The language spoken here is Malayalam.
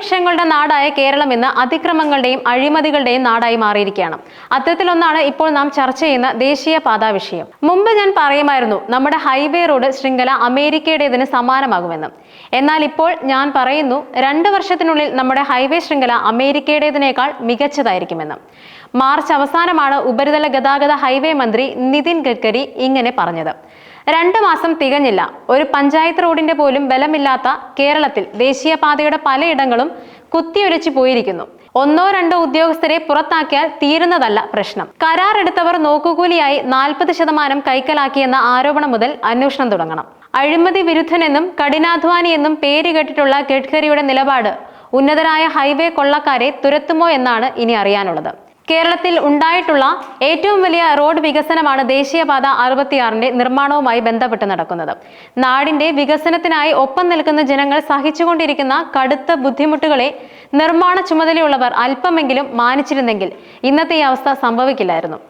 വൃക്ഷങ്ങളുടെ നാടായ കേരളം ഇന്ന് അതിക്രമങ്ങളുടെയും അഴിമതികളുടെയും നാടായി മാറിയിരിക്കുകയാണ്. അത്തരത്തിലൊന്നാണ് ഇപ്പോൾ നാം ചർച്ച ചെയ്യുന്ന ദേശീയ പാതാ വിഷയം. മുമ്പ് ഞാൻ പറയുമായിരുന്നു നമ്മുടെ ഹൈവേ റോഡ് ശൃംഖല അമേരിക്കയുടേതിന് സമാനമാകുമെന്ന്. എന്നാൽ ഇപ്പോൾ ഞാൻ പറയുന്നു രണ്ട് വർഷത്തിനുള്ളിൽ നമ്മുടെ ഹൈവേ ശൃംഖല അമേരിക്കയുടേതിനേക്കാൾ മികച്ചതായിരിക്കുമെന്ന്. മാർച്ച് അവസാനമാണ് ഉപരിതല ഗതാഗത ഹൈവേ മന്ത്രി നിതിൻ ഗഡ്കരി ഇങ്ങനെ പറഞ്ഞത്. രണ്ട് മാസം തികഞ്ഞില്ല. ഒരു പഞ്ചായത്ത് റോഡിന്റെ പോലും ബലമില്ലാത്ത കേരളത്തിൽ ദേശീയപാതയുടെ പലയിടങ്ങളും കുത്തിയൊലിച്ചു പോയിരിക്കുന്നു. ഒന്നോ രണ്ടോ ഉദ്യോഗസ്ഥരെ പുറത്താക്കിയാൽ തീരുന്നതല്ല പ്രശ്നം. കരാർ എടുത്തവർ നോക്കുകൂലിയായി നാൽപ്പത് ശതമാനം കൈക്കലാക്കിയെന്ന ആരോപണം മുതൽ അന്വേഷണം തുടങ്ങണം. അഴിമതി വിരുദ്ധനെന്നും കഠിനാധ്വാനി എന്നും പേര് കേട്ടിട്ടുള്ള ഗഡ്കരിയുടെ നിലപാട് ഉന്നതരായ ഹൈവേ കൊള്ളക്കാരെ തുരത്തുമോ എന്നാണ് ഇനി അറിയാനുള്ളത്. കേരളത്തിൽ ഉണ്ടായിട്ടുള്ള ഏറ്റവും വലിയ റോഡ് വികസനമാണ് ദേശീയപാത അറുപത്തിയാറിന്റെ നിർമ്മാണവുമായി ബന്ധപ്പെട്ട് നടക്കുന്നത്. നാടിന്റെ വികസനത്തിനായി ഒപ്പം നിൽക്കുന്ന ജനങ്ങൾ സഹിച്ചുകൊണ്ടിരിക്കുന്ന കടുത്ത ബുദ്ധിമുട്ടുകളെ നിർമ്മാണ ചുമതലയുള്ളവർ അല്പമെങ്കിലും മാനിച്ചിരുന്നെങ്കിൽ ഇന്നത്തെ ഈ അവസ്ഥ സംഭവിക്കില്ലായിരുന്നു.